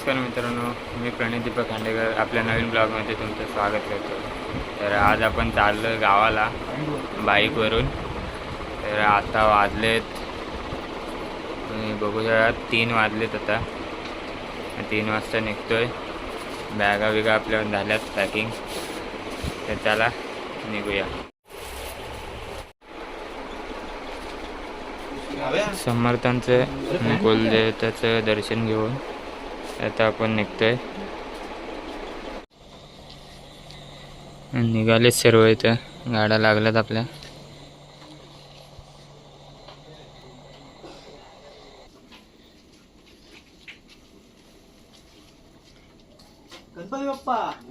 नमस्कार मित्रांनो मी प्रणित दीपक खांडेकर आपल्या नवीन ब्लॉगमध्ये तुमचं स्वागत करतो. तर आज आपण चाललो गावाला बाईकवरून. तर आता वाजलेत तुम्ही बघू शकता तीन वाजलेत आता. तीन वाजता निघतोय. बॅगा बिगा आपल्या झाल्यात पॅकिंग तर चला निघूया. समर्थांचं गोलदेवताचं दर्शन घेऊन. आता आपण निघतोय. निघालेच सर्व इथं. गाड्या लागल्यात आपल्या.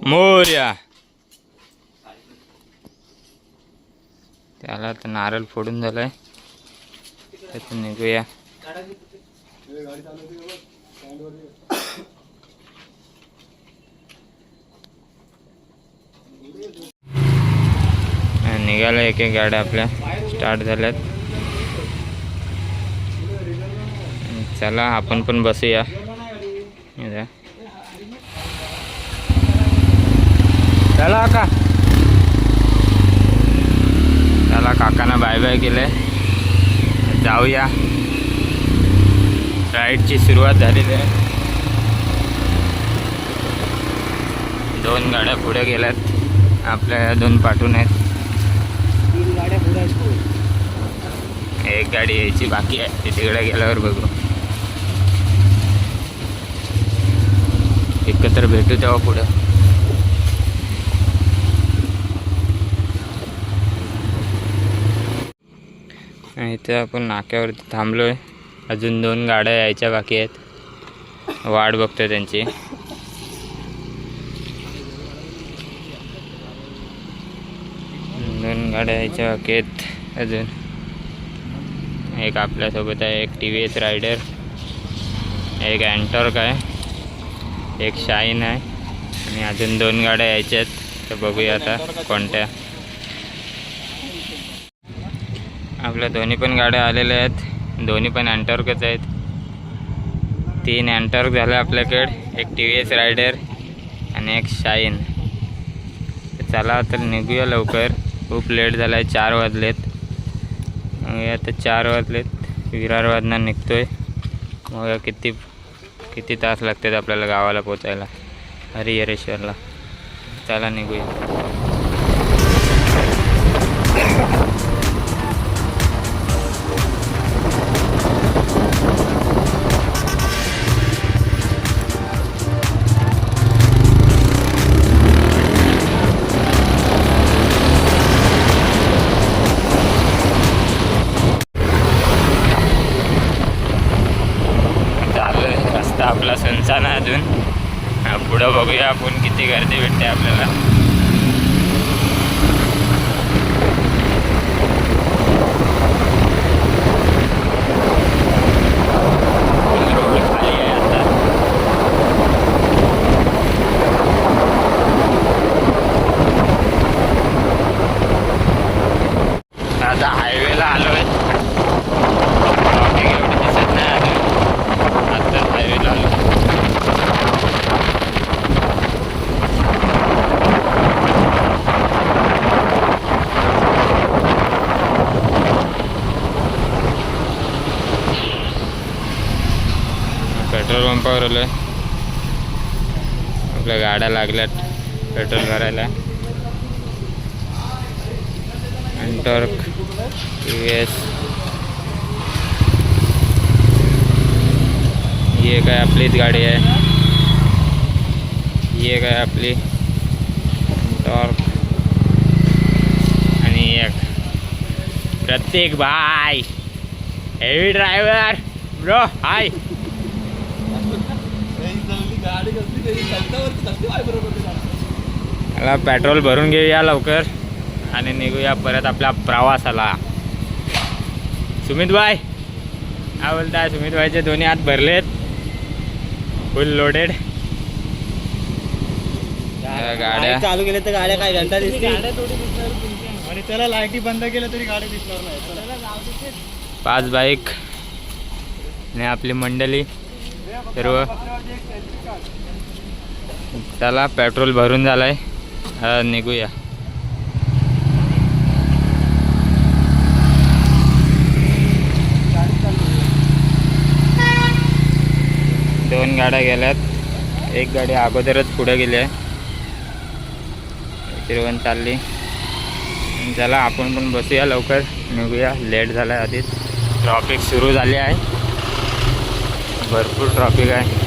मोर्या. त्याला तर नारळ फोडून झालाय. त्यातून निघूया. निघाल्या एक एक गाड्या आपल्या. स्टार्ट झाल्यात. चला आपण पण बसूया. चला का चला काकांना बाय बाय केलंय. जाऊया. राईडची सुरुवात झालेली आहे. दोन गाड्या पुढे गेल्यात. आपल्या दोन पाठून आहेत. एक गाडी यायची बाकी आहे. ती तिकडे गेल्यावर बघू. एकत्र भेटू तेव्हा पुढं. इथे आपण नाक्यावरती थांबलोय. अजून दोन गाड्या यायच्या बाकी आहेत. वाट बघतोय त्यांची. दोन आहेत अजून. एक आपल्यासोबत आहे एक टी व्ही एस रायडर एक अँटॉर्क आहे एक शाईन आहे आणि अजून दोन गाड्या यायच्या आहेत तर बघूया आता कोणत्या. आपल्या दोन्ही पण गाड्या आलेल्या आहेत. दोन्ही पण अँटॉर्कच आहेत. तीन अँटॉर्क झाले आपल्याकडे एक टी व्ही एस रायडर आणि एक शाईन चला तर निघूया लवकर. खूप लेट झाला आहे चार वाजलेत. मग आता चार वाजलेत. विरारवादनं आहे मग किती किती तास लागतात आपल्याला गावाला पोचायला? हरिहरेश्वरला. चला निघूया. आपण किती गर्दी भेटते आपल्याला रोड खाली आहे आता आता हायवेला आलोय ट्रॉफिक एवढी दिसत नाही अजून आता हायवेला आलो पेट्रोल पंपावर आलोय आपल्या गाड्या लागल्यात पेट्रोल भरायला. अँटॉर्क टी व्ही एस ही काय आपलीच गाडी आहे. ही काय आपली. टॉर्क. आणि एक. प्रत्येक bye. Heavy driver bro hi petrol भरून घेऊया लवकर आणि निघूया परत आपल्या प्रवासाला. सुमित भाई काय बोलताय? सुमित भाईचे दोन्ही हात भरलेत. फुल लोडेड गाड्या. चालू केले तर गाड्या काय घंटा दिसते गाड्या थोडी दिसणार आणि त्याला लाईटी बंद केल्या तरी गाडी दिसणार नाही. पाच बाईक आणि आपली मंडळी. सर्व. त्याला पेट्रोल भरून झालाय. हा, निघूया. दोन गाड्या गेल्यात. एक गाडी अगोदरच पुढे गेली आहे. फिरवण चालली. त्याला आपण पण बसूया लवकर. निघूया. लेट झाला आहे आधीच. ट्रॉफिक सुरू झाली आहे. भरपूर ट्रॉफिक आहे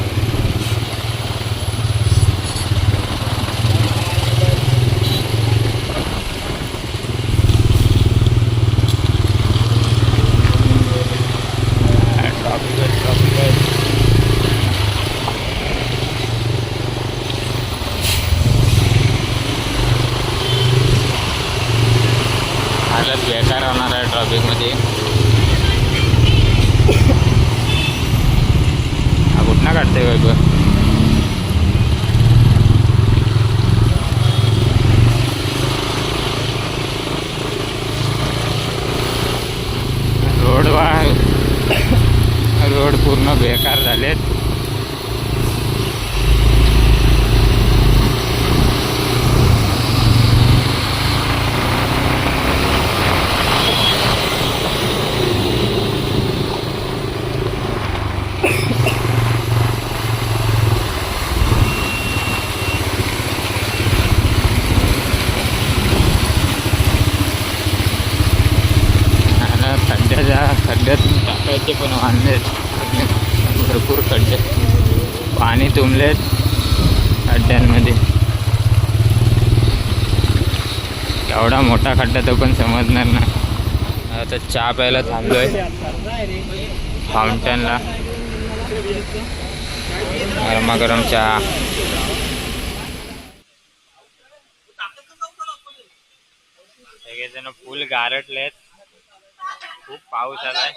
ट्रॉफिक आहे ट्रॉफिक आहे हालत बेकार होणार आहे ट्रॉफिकमध्ये हा कुठनं काढते वैभव रोड रोड पूर्ण बेकार झालेत आणि खड्ड्याच्या खड्ड्यातून टाकायचे भरपूर खड्डे. पाणी तुंबलेत खड्ड्यांमध्ये. एवढा मोठा खड्डा तो पण समजणार ना आता चहा प्यायला थांबलोय. फाउंटनला गरमागरम चहा. सगळेजण फुल गारटलेत खूप पाऊस आलाय.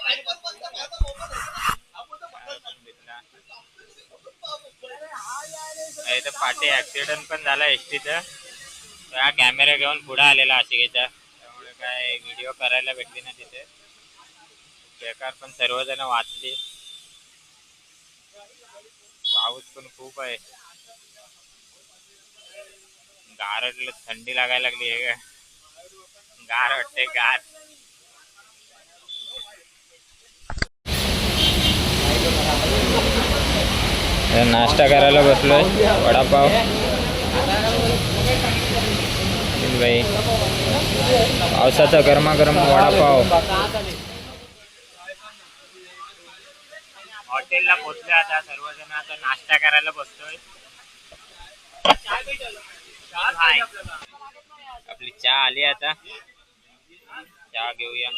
इथं पाठी ऍक्सिडेंट पण झाला एस टीचा हा कॅमेरा घेऊन पुढे आलेला आशिकेचा त्यामुळे काय व्हिडिओ करायला भेटली ना तिथे. बेकार पण सर्वजण वाचली. पाऊस पण खूप आहे. गारटलं थंडी लागायला लागली आहे का गार वाटते गार. नाश्ता करायला बसलोय. वडापाव. बाई. पावसाचा गरमागरम वडापाव. हॉटेलला पोचले आता सर्वजण. आता नाश्ता करायला बसतोय. आपली चहा आली आता. चहा घेऊया.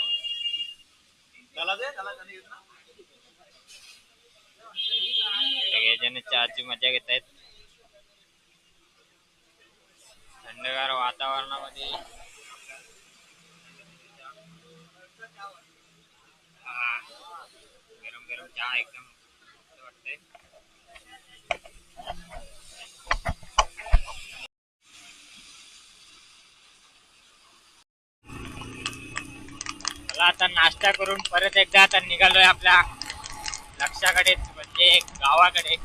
सगळेजण चहाची मजा घेत आहेत थंडगार वातावरणामध्ये. गरम गरम चहा एकदम वाटतंय. मला आता नाश्ता करून परत एकदा आता निघालोय आपल्या लक्षाकडे. म्हणजे गावाकडे.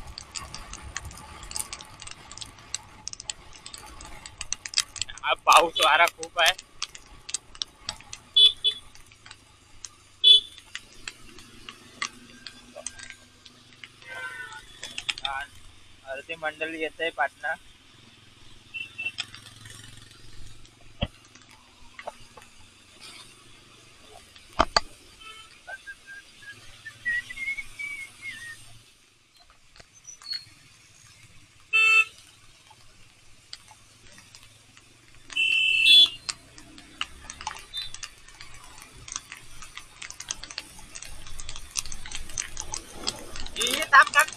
हा पाऊस वारा खूप आहे. हा, अर्धी मंडळी येत आहे पाटणा.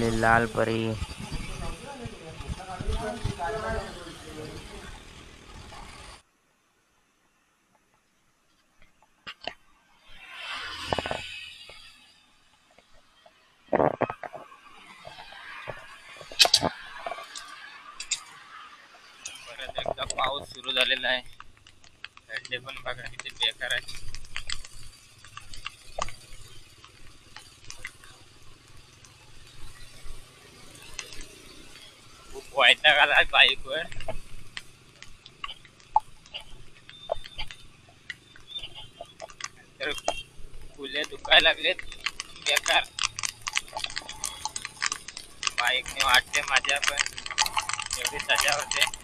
आपली लाल परी। पाऊस सुरू झालेला आहे. पण बघा किती बेकार आहे. खूप वैताग आला बाईकवर तर फुले दुखायला लागलेत बेकार बाईकने वाटते माझ्या पण. एवढी सजा होते.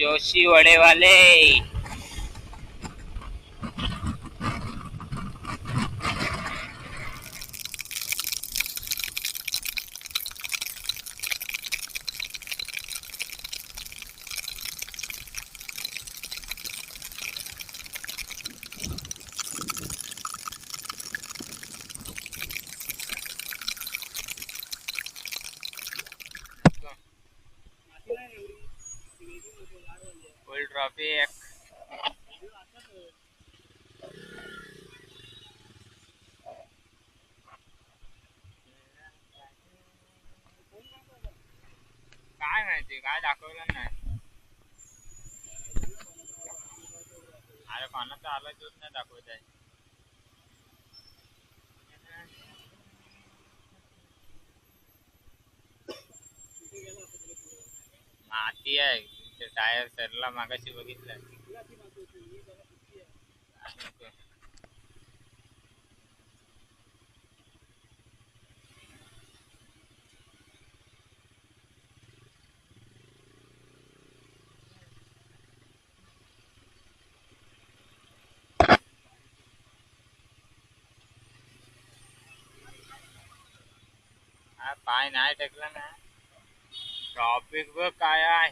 जोशी वडेवाले फुल ट्रॉफी काय माहिती काय दाखवलं नाही. अरे कोणाचा आला जोत नाही दाखवत आहे. माती आहे. ते टायर सरला मागाशी बघितलं. पाय नाही टेकला ना टॉपिक बघ काय आहे.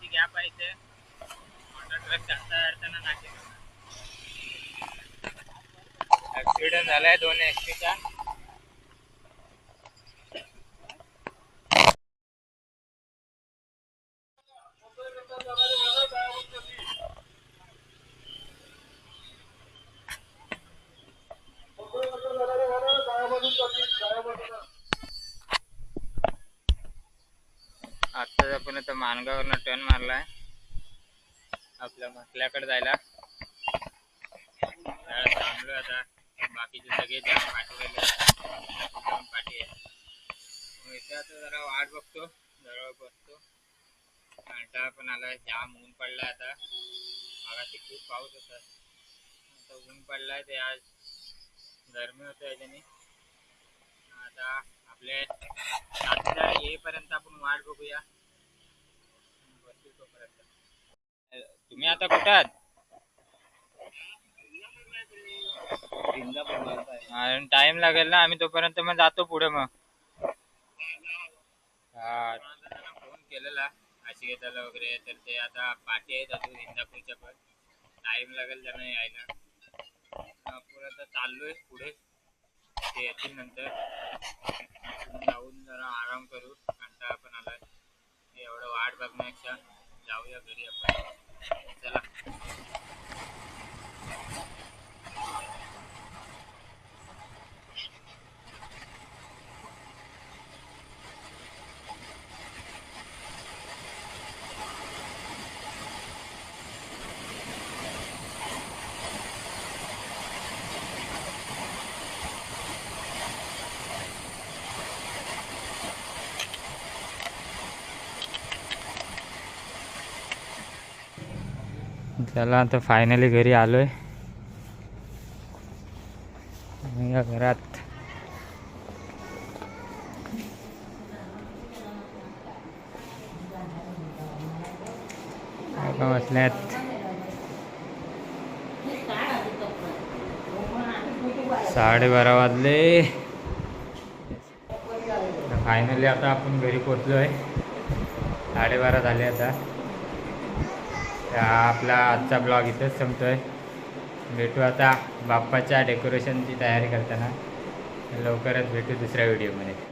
थोडीशी गॅप आहे इथे. मोठा ट्रक जास्त अडचण नाही ऍक्सिडेंट झालाय दोन एसटीचा आज आपण आता मानगाववरनं टर्न मारलाय. आपल्या म्हटल्याकडे जायला. थांबलो आता. बाकीचे सगळे जाम जाम पाठी आहे मग इथे आता जरा वाट बघतो. जवळ बसतो. कंटाळा पण आलाय. जाम ऊन पडलाय आता. मागाशी खूप पाऊस होता. आता ऊन पडलाय ते आज. गरमी होते याच्याने. आता आपले सातच्या येईपर्यंत आपण वाट बघूया. तुम्ही आता कुठं आहात? टाइम लागेल ना आम्ही तोपर्यंत मग जातो पुढे मग. हा. फोन केलेला आशिकेताला वगैरे तर ते आता पाठी आहेत अजून इंदापूरच्या पण. टाइम लागेल त्यांना यायला. आपण आता चाललोय पुढे. ते येतील नंतर. जाऊन जरा आराम करू. कंटाळा पण आलाय. एवढं वाट बघण्यापेक्षा. जाऊया घरी आपण. चला. चला आता फायनली घरी आलोय. या घरात. बसल्यात. साडेबारा वाजले. फायनली आता आपण घरी पोचलोय साडेबारा झाले आता. आपला आजचा ब्लॉग इथंच संपतो आहे भेटू आता बाप्पाच्या डेकोरेशनची तयारी करताना. लवकरच भेटू दुसऱ्या व्हिडिओमध्ये